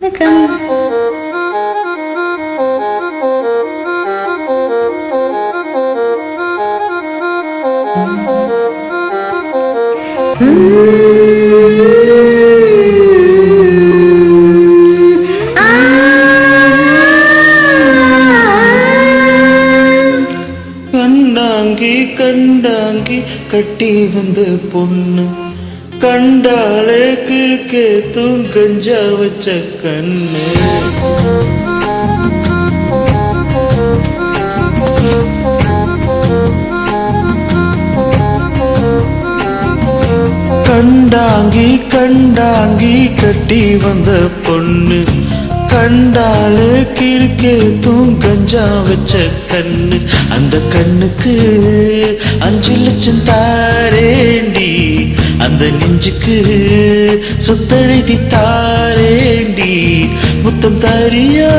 வணக்கம். கண்டாங்கி கண்டாங்கி கட்டி வந்த பொண்ணு. கண்டாலே கிறுக்கே கஞ்சா வச்ச கண்ணு. கண்டாங்கி கண்டாங்கி கட்டி வந்த பொண்ணு. கண்டாலே கிறுக்கே கஞ்சா வச்ச கண்ணு. அந்த கண்ணுக்கு அஞ்சு லட்சம் தாரேண்டி. அந்த நெஞ்சுக்கு சொத்தெழுதி தாரேண்டி முத்தம் தாரியா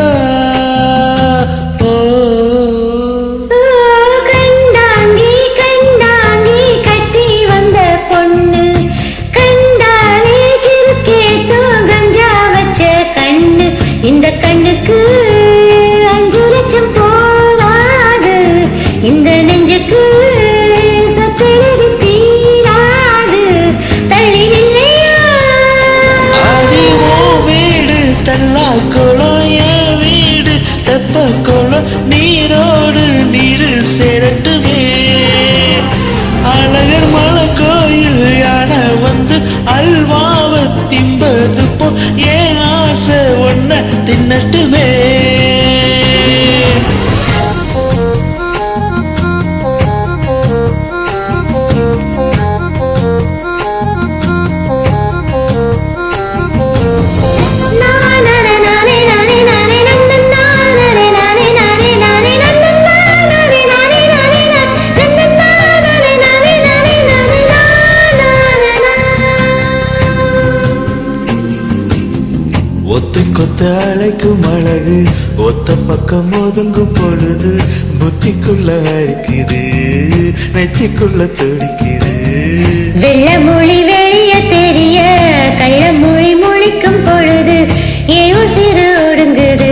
தின்னட்டுமே கொத்த அழைக்கும் அழகு ஒத்த பக்கம் ஒதுங்கும் பொழுது புத்திக்குள்ள அரிக்குது நெத்திக்குள்ள துடிக்குது. வெள்ள மொழி வெளிய தெரிய கள்ள மொழி மொழிக்கும் பொழுது ஏயோ சிறு ஒடுங்குது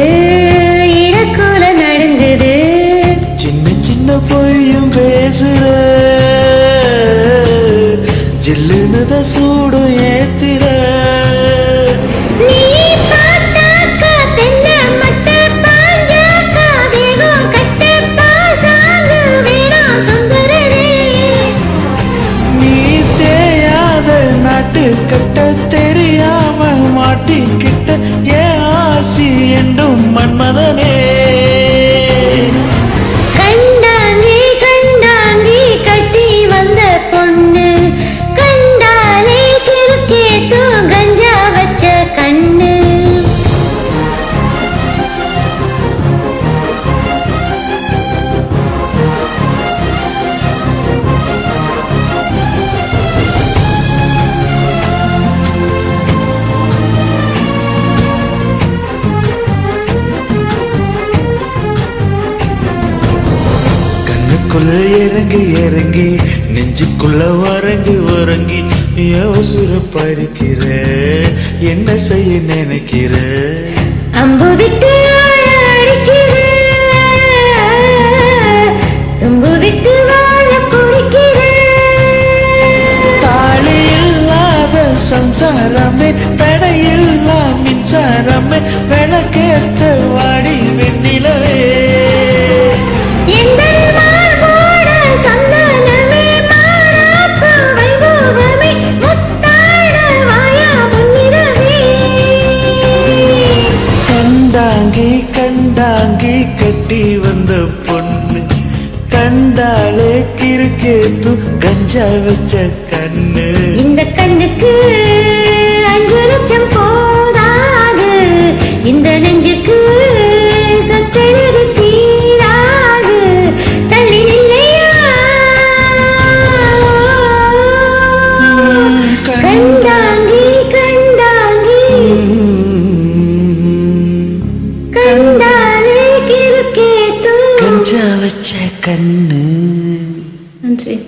இறக்குல நடுங்குது. சின்ன சின்ன பொய்யும் பேசுற ஜில்லுனுத சூடும் ஏத்திர கண்ணுக்குள்ள இறங்கி இறங்கி நெஞ்சுக்குள்ள வரங்கி வரங்கி யோசுர பறிக்கிற என்ன செய்ய நினைக்கிற? அம்பு விட்டு தும்பு விட்டு வாழ இல்லாத சம்சாரமே தடையில்லா மின்சாரமே விளக்கேத்த வாடி வெண்ணிலவே கண்டாங்கி கட்டி வந்த பொண்ணு. கண்டாலே கிறுக்கேத்து கஞ்சா வச்ச கண்ணு. இந்த கண்ணுக்கு அஞ்சு லட்சம் போதாது. இந்த நெஞ்சுக்கு சத்தெழுதி தீராது. தள்ளி நில்லையா? கண்டாங்கி கண்டாங்கி. கஞ்சா வச்ச கண்ணு. நன்றி.